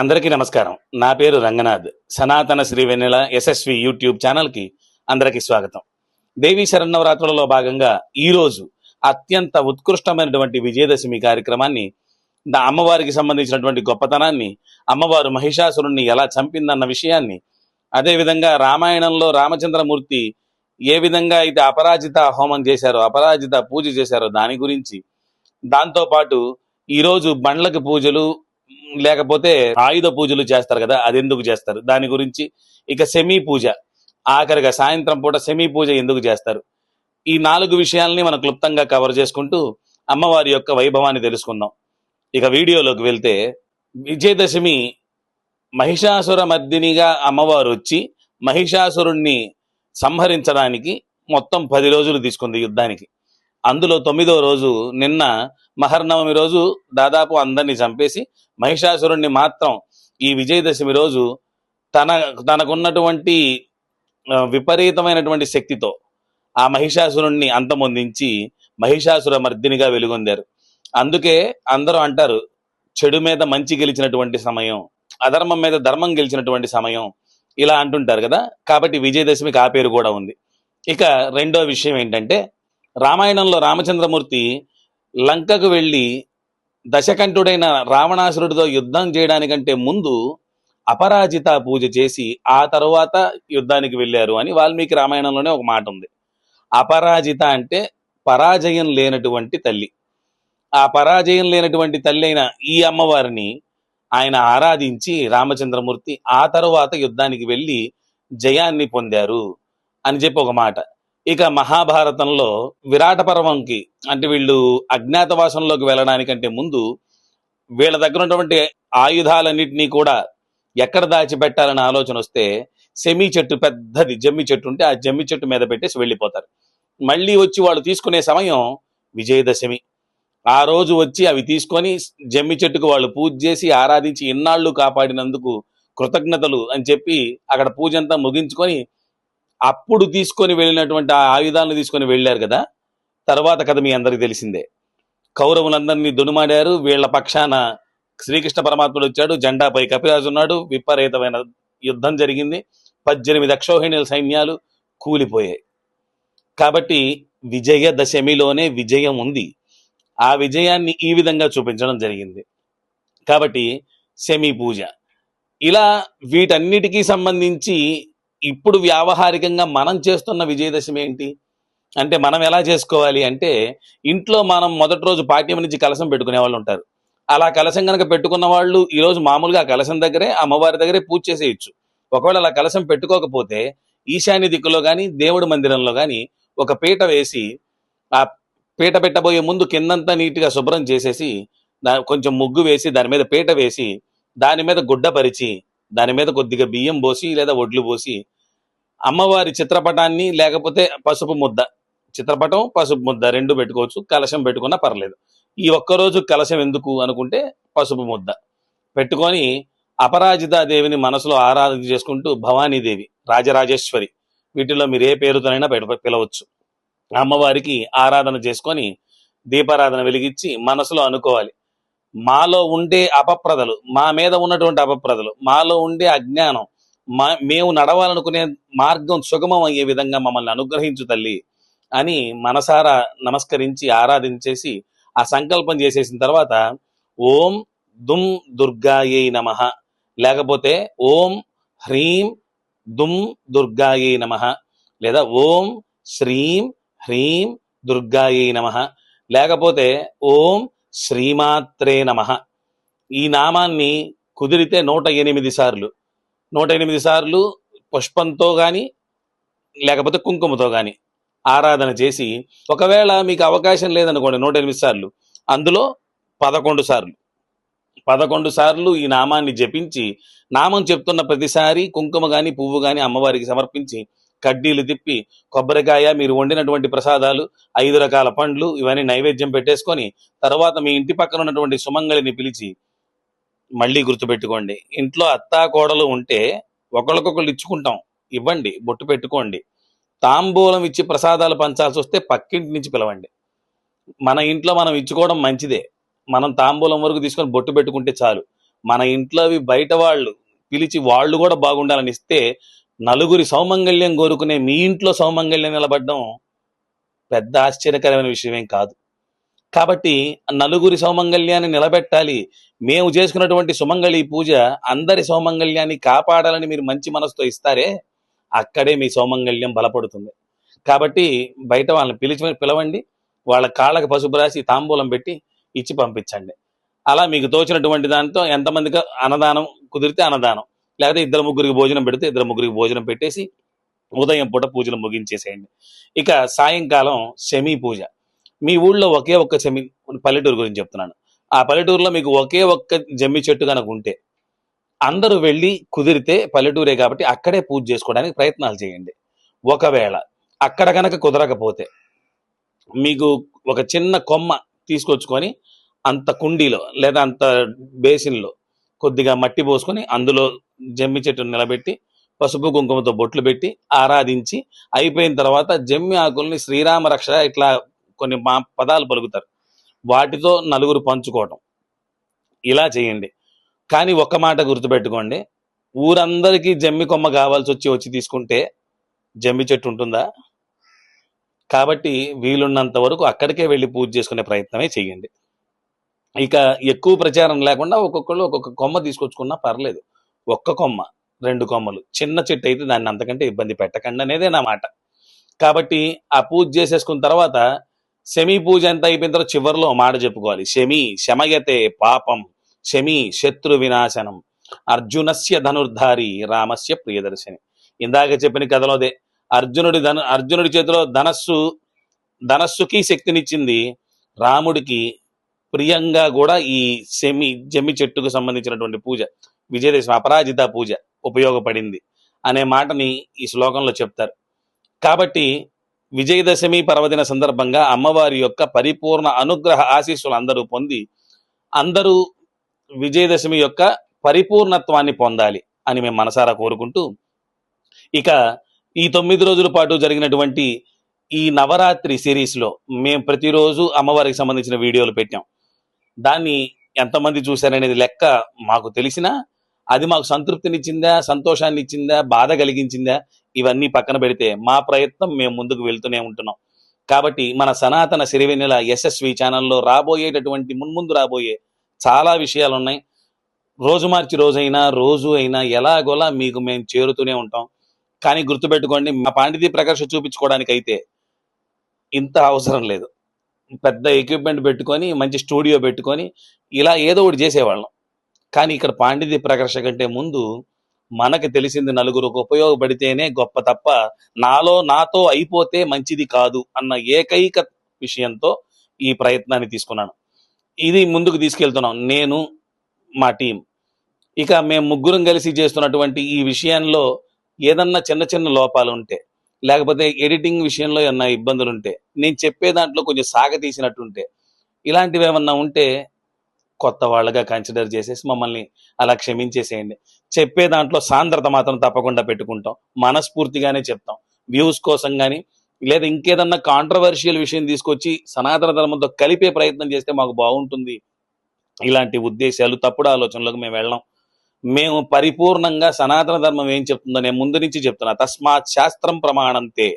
అందరికీ నమస్కారం. నా పేరు రంగనాథ్. సనాతన శ్రీ వెన్నెల యశస్వి యూట్యూబ్ ఛానల్కి అందరికీ స్వాగతం. దేవీ శరన్నవరాత్రులలో భాగంగా ఈ రోజు అత్యంత ఉత్కృష్టమైనటువంటి విజయదశమి కార్యక్రమాన్ని అమ్మవారికి సంబంధించినటువంటి గొప్పతనాన్ని అమ్మవారు మహిషాసురుణ్ణి ఎలా చంపిందన్న విషయాన్ని అదేవిధంగా రామాయణంలో రామచంద్రమూర్తి ఏ విధంగా అయితే అపరాజిత హోమం చేశారో అపరాజిత పూజ చేశారో దాని గురించి దాంతో పాటు ఈరోజు బండ్లకు పూజలు లేకపోతే ఆయుధ పూజలు చేస్తారు కదా అది ఎందుకు చేస్తారు? దాని గురించి ఇక సెమీ పూజ. ఆఖరిగా సాయంత్రం పూట సెమీ పూజ ఎందుకు చేస్తారు? ఈ నాలుగు విషయాల్ని మనం క్లుప్తంగా కవర్ చేసుకుంటూ అమ్మవారి యొక్క వైభవాన్ని తెలుసుకుందాం. ఇక వీడియోలోకి వెళ్తే విజయదశమి మహిషాసుర మర్దినిగా అమ్మవారు వచ్చి మహిషాసురుణ్ణి సంహరించడానికి మొత్తం పది రోజులు తీసుకుంది యుద్ధానికి. అందులో తొమ్మిదో రోజు నిన్న మహర్నవమి రోజు దాదాపు అందరినీ చంపేసి మహిషాసురుణ్ణి మాత్రం ఈ విజయదశమి రోజు తన తనకున్నటువంటి విపరీతమైనటువంటి శక్తితో ఆ మహిషాసురుణ్ణి అంతమొందించి మహిషాసుర మర్దినిగా వెలుగొందారు. అందుకే అందరూ అంటారు చెడు మీద మంచి గెలిచినటువంటి సమయం అధర్మం మీద ధర్మం గెలిచినటువంటి సమయం ఇలా అంటుంటారు కదా. కాబట్టి విజయదశమికి ఆ పేరు కూడా ఉంది. ఇక రెండో విషయం ఏంటంటే రామాయణంలో రామచంద్రమూర్తి లంకకు వెళ్ళి దశకంఠుడైన రావణాసురుడితో యుద్ధం చేయడానికంటే ముందు అపరాజిత పూజ చేసి ఆ తర్వాత యుద్ధానికి వెళ్ళారు అని వాల్మీకి రామాయణంలోనే ఒక మాట ఉంది. అపరాజిత అంటే పరాజయం లేనటువంటి తల్లి. ఆ పరాజయం లేనటువంటి తల్లి అయిన ఈ అమ్మవారిని ఆయన ఆరాధించి రామచంద్రమూర్తి ఆ తరువాత యుద్ధానికి వెళ్ళి జయాన్ని పొందారు అని చెప్పి ఒక మాట. ఇక మహాభారతంలో విరాట పర్వంకి అంటే వీళ్ళు అజ్ఞాతవాసంలోకి వెళ్ళడానికంటే ముందు వీళ్ళ దగ్గర ఉన్నటువంటి ఆయుధాలన్నింటినీ కూడా ఎక్కడ దాచిపెట్టాలనే ఆలోచన వస్తే సెమి చెట్టు పెద్దది జమ్మి చెట్టు ఉంటే ఆ జమ్మి చెట్టు మీద పెట్టేసి వెళ్ళిపోతారు. మళ్ళీ వచ్చి వాళ్ళు తీసుకునే సమయం విజయదశమి. ఆ రోజు వచ్చి అవి తీసుకొని జమ్మి చెట్టుకు వాళ్ళు పూజ చేసి ఆరాధించి ఇన్నాళ్ళు కాపాడినందుకు కృతజ్ఞతలు అని చెప్పి అక్కడ పూజ అంతా ముగించుకొని అప్పుడు తీసుకొని వెళ్ళినటువంటి ఆ ఆయుధాలను తీసుకొని వెళ్ళారు కదా? తర్వాత కథ మీ అందరికి తెలిసిందే. కౌరవులందరినీ దునుమాడారు. వీళ్ళ పక్షాన శ్రీకృష్ణ పరమాత్ముడు వచ్చాడు. జెండాపై కపిరాజు ఉన్నాడు. విపరీతమైన యుద్ధం జరిగింది. పద్దెనిమిది అక్షోహిణీల సైన్యాలు కూలిపోయాయి. కాబట్టి విజయదశమిలోనే విజయం ఉంది. ఆ విజయాన్ని ఈ విధంగా చూపించడం జరిగింది. కాబట్టి శమి పూజ. ఇలా వీటన్నిటికీ సంబంధించి ఇప్పుడు వ్యావహారికంగా మనం చేస్తున్న విజయదశమి ఏంటి? అంటే మనం ఎలా చేసుకోవాలి అంటే ఇంట్లో మనం మొదటి రోజు పాఠ్యం నుంచి కలశం పెట్టుకునే వాళ్ళు ఉంటారు. అలా కలశం కనుక పెట్టుకున్న వాళ్ళు ఈరోజు మామూలుగా ఆ కలశం దగ్గరే అమ్మవారి దగ్గరే పూజ చేసేయచ్చు. ఒకవేళ అలా కలశం పెట్టుకోకపోతే ఈశాన్య దిక్కులో కానీ దేవుడి మందిరంలో కానీ ఒక పీట వేసి ఆ పీట పెట్టబోయే ముందు కిందంతా నీట్గా శుభ్రం చేసేసి దా కొంచెం ముగ్గు వేసి దాని మీద పీట వేసి దాని మీద గుడ్డ పరిచి దాని మీద కొద్దిగా బియ్యం పోసి లేదా ఒడ్లు పోసి అమ్మవారి చిత్రపటాన్ని లేకపోతే పసుపు ముద్ద చిత్రపటం పసుపు ముద్ద రెండు పెట్టుకోవచ్చు కలశం పెట్టుకున్నా పర్లేదు. ఈ ఒక్కరోజు కలశం ఎందుకు అనుకుంటే పసుపు ముద్ద. పెట్టుకొని అపరాజితాదేవిని మనసులో ఆరాధన చేసుకుంటూ భవానీదేవి రాజరాజేశ్వరి వీటిలో మీరు ఏ పేరుతోనైనా పిలవచ్చు. అమ్మవారికి ఆరాధన చేసుకొని దీపారాధన వెలిగించి మనసులో అనుకోవాలి. మాలో ఉండే అపప్రదలు మా మీద ఉన్నటువంటి అపప్రదలు మాలో ఉండే అజ్ఞానం మా మేము నడవాలనుకునే మార్గం సుగమం అయ్యే విధంగా మమ్మల్ని అనుగ్రహించు తల్లి అని మనసారా నమస్కరించి ఆరాధించేసి ఆ సంకల్పం చేసేసిన తర్వాత ఓం దుమ్ దుర్గాయే నమ. లేకపోతే ఓం హ్రీం దుమ్ దుర్గాయే నమ. లేదా ఓం శ్రీం హ్రీం దుర్గాయే నమ. లేకపోతే ఓం శ్రీమాత్రే నమ. ఈ నామాన్ని కుదిరితే నూట ఎనిమిది సార్లు. నూట ఎనిమిది సార్లు పుష్పంతో కానీ లేకపోతే కుంకుమతో కానీ ఆరాధన చేసి ఒకవేళ మీకు అవకాశం లేదనుకోండి నూట ఎనిమిది సార్లు అందులో పదకొండు సార్లు. పదకొండు సార్లు ఈ నామాన్ని జపించి నామం చెప్తున్న ప్రతిసారి కుంకుమ కానీ పువ్వు కానీ అమ్మవారికి సమర్పించి కడ్డీలు తిప్పి కొబ్బరికాయ మీరు వండినటువంటి ప్రసాదాలు ఐదు రకాల పండ్లు ఇవన్నీ నైవేద్యం పెట్టేసుకొని తర్వాత మీ ఇంటి పక్కన ఉన్నటువంటి సుమంగళిని పిలిచి మళ్ళీ గుర్తుపెట్టుకోండి. ఇంట్లో అత్తా కోడలు ఉంటే ఒకళ్ళకొకళ్ళు ఇచ్చుకుంటాం. ఇవ్వండి బొట్టు పెట్టుకోండి. తాంబూలం ఇచ్చి ప్రసాదాలు పంచాల్సి వస్తే పక్కింటి నుంచి పిలవండి. మన ఇంట్లో మనం ఇచ్చుకోవడం మంచిదే. మనం తాంబూలం వరకు తీసుకొని బొట్టు పెట్టుకుంటే చాలు. మన ఇంట్లో అవి బయట వాళ్ళు పిలిచి వాళ్ళు కూడా బాగుండాలని ఇస్తే నలుగురి సౌమంగళ్యం కోరుకునే మీ ఇంట్లో సౌమంగళ్యం నిలబడడం పెద్ద ఆశ్చర్యకరమైన విషయమేం కాదు. కాబట్టి నలుగురి సౌమంగళ్యాన్ని నిలబెట్టాలి. మేము చేసుకున్నటువంటి సుమంగళి పూజ అందరి సౌమంగళ్యాన్ని కాపాడాలని మీరు మంచి మనసుతో ఇస్తారే అక్కడే మీ సౌమంగళ్యం బలపడుతుంది. కాబట్టి బయట వాళ్ళని పిలిచి పిలవండి వాళ్ళ కాళ్ళకి పసుపు రాసి తాంబూలం పెట్టి ఇచ్చి పంపించండి. అలా మీకు తోచినటువంటి దాంతో ఎంతమందికి అన్నదానం కుదిరితే అన్నదానం. లేకపోతే ఇద్దరు ముగ్గురికి భోజనం పెడితే ఇద్దరు ముగ్గురికి భోజనం పెట్టేసి ఉదయం పూట పూజలు ముగించేసేయండి. ఇక సాయంకాలం శమీ పూజ. మీ ఊళ్ళో ఒకే ఒక్క శమి పల్లెటూరు గురించి చెప్తున్నాను. ఆ పల్లెటూరులో మీకు ఒకే ఒక్క జమ్మి చెట్టు కనుక ఉంటే అందరూ వెళ్ళి కుదిరితే పల్లెటూరే కాబట్టి అక్కడే పూజ చేసుకోవడానికి ప్రయత్నాలు చేయండి. ఒకవేళ అక్కడ కనుక కుదరకపోతే మీకు ఒక చిన్న కొమ్మ తీసుకొచ్చుకొని అంత కుండీలో లేదా అంత బేసిన్లో కొద్దిగా మట్టి పోసుకొని అందులో జమ్మి చెట్టును నిలబెట్టి పసుపు కుంకుమతో బొట్లు పెట్టి ఆరాధించి అయిపోయిన తర్వాత జమ్మి ఆకుల్ని శ్రీరామ రక్ష ఇట్లా కొన్ని మా పదాలు పలుకుతారు. వాటితో నలుగురు పంచుకోవటం. ఇలా చేయండి. కానీ ఒక్క మాట గుర్తుపెట్టుకోండి. ఊరందరికీ జమ్మి కొమ్మ కావాల్సి వచ్చి వచ్చి తీసుకుంటే జమ్మి చెట్టు ఉంటుందా? కాబట్టి వీలున్నంత వరకు అక్కడికే వెళ్ళి పూజ చేసుకునే ప్రయత్నమే చేయండి. ఇక ఎక్కువ ప్రచారం లేకుండా ఒక్కొక్కళ్ళు ఒక్కొక్క కొమ్మ తీసుకొచ్చుకున్నా పర్లేదు. ఒక్క కొమ్మ రెండు కొమ్మలు చిన్న చెట్టు అయితే దాన్ని అంతకంటే ఇబ్బంది పెట్టకండి అనేదే నా మాట. కాబట్టి ఆ పూజ చేసేసుకున్న తర్వాత శమి పూజ ఎంత అయిపోయిన తర్వాత చివరిలో మాట చెప్పుకోవాలి. శమి శమయతే పాపం శమి శత్రు వినాశనం అర్జునస్య ధనుర్ధారి రామస్య ప్రియదర్శిని. ఇందాక చెప్పిన కథలోదే అర్జునుడి ధను అర్జునుడి చేతిలో ధనస్సు ధనస్సుకి శక్తినిచ్చింది రాముడికి ప్రియంగా కూడా ఈ సెమి జమ్మి చెట్టుకు సంబంధించినటువంటి పూజ విజయదశమి అపరాజిత పూజ ఉపయోగపడింది అనే మాటని ఈ శ్లోకంలో చెప్తారు. కాబట్టి విజయదశమి పర్వదిన సందర్భంగా అమ్మవారి యొక్క పరిపూర్ణ అనుగ్రహ ఆశీస్సులు అందరూ పొంది అందరూ విజయదశమి యొక్క పరిపూర్ణత్వాన్ని పొందాలి అని మేము మనసారా కోరుకుంటూ ఇక ఈ తొమ్మిది రోజుల పాటు జరిగినటువంటి ఈ నవరాత్రి సిరీస్లో మేము ప్రతిరోజు అమ్మవారికి సంబంధించిన వీడియోలు పెట్టాం. దాన్ని ఎంతమంది చూశారనేది లెక్క మాకు తెలిసినా అది మాకు సంతృప్తినిచ్చిందా సంతోషాన్ని ఇచ్చిందా బాధ కలిగించిందా ఇవన్నీ పక్కన పెడితే మా ప్రయత్నం మేము ముందుకు వెళ్తూనే ఉంటున్నాం. కాబట్టి మన సనాతన సిరివెన్నెల యశస్వి ఛానల్లో రాబోయేటటువంటి మున్ముందు రాబోయే చాలా విషయాలు ఉన్నాయి రోజు మార్చి రోజైనా రోజు అయినా ఎలాగోలా మీకు మేము చేరుతూనే ఉంటాం. కానీ గుర్తుపెట్టుకోండి మా పాండితీ ప్రకాశం చూపించుకోవడానికి అయితే ఇంత అవసరం లేదు. పెద్ద ఎక్విప్మెంట్ పెట్టుకొని మంచి స్టూడియో పెట్టుకొని ఇలా ఏదో ఒకటి చేసేవాళ్ళం. కానీ ఇక్కడ పాండితీ ప్రకర్ష కంటే ముందు మనకు తెలిసింది నలుగురికి ఉపయోగపడితేనే గొప్ప తప్ప నాలో నాతో అయిపోతే మంచిది కాదు అన్న ఏకైక విషయంతో ఈ ప్రయత్నాన్ని తీసుకున్నాను. ఇది ముందుకు తీసుకెళ్తున్నాం. నేను మా టీం ఇక మేము ముగ్గురం కలిసి చేస్తున్నటువంటి ఈ విషయంలో ఏదన్నా చిన్న చిన్న లోపాలు ఉంటే లేకపోతే ఎడిటింగ్ విషయంలో ఏమన్నా ఇబ్బందులు ఉంటే నేను చెప్పే దాంట్లో కొంచెం సాగ తీసినట్టుంటే ఇలాంటివి ఏమన్నా ఉంటే కొత్త వాళ్ళగా కన్సిడర్ చేసేసి మమ్మల్ని అలా క్షమించేసేయండి. చెప్పే దాంట్లో సాంద్రత మాత్రం తప్పకుండా పెట్టుకుంటాం. మనస్ఫూర్తిగానే చెప్తాం. వ్యూస్ కోసం కానీ లేదా ఇంకేదన్నా కాంట్రవర్షియల్ విషయం తీసుకొచ్చి సనాతన ధర్మంతో కలిపే ప్రయత్నం చేస్తే మాకు బాగుంటుంది. ఇలాంటి ఉద్దేశాలు తప్పుడు ఆలోచనలకు మేము వెళ్ళాం. మేము పరిపూర్ణంగా సనాతన ధర్మం ఏం చెప్తుందో నేను ముందు నుంచి చెప్తున్నా. తస్మాత్ శాస్త్రం ప్రమాణంతే.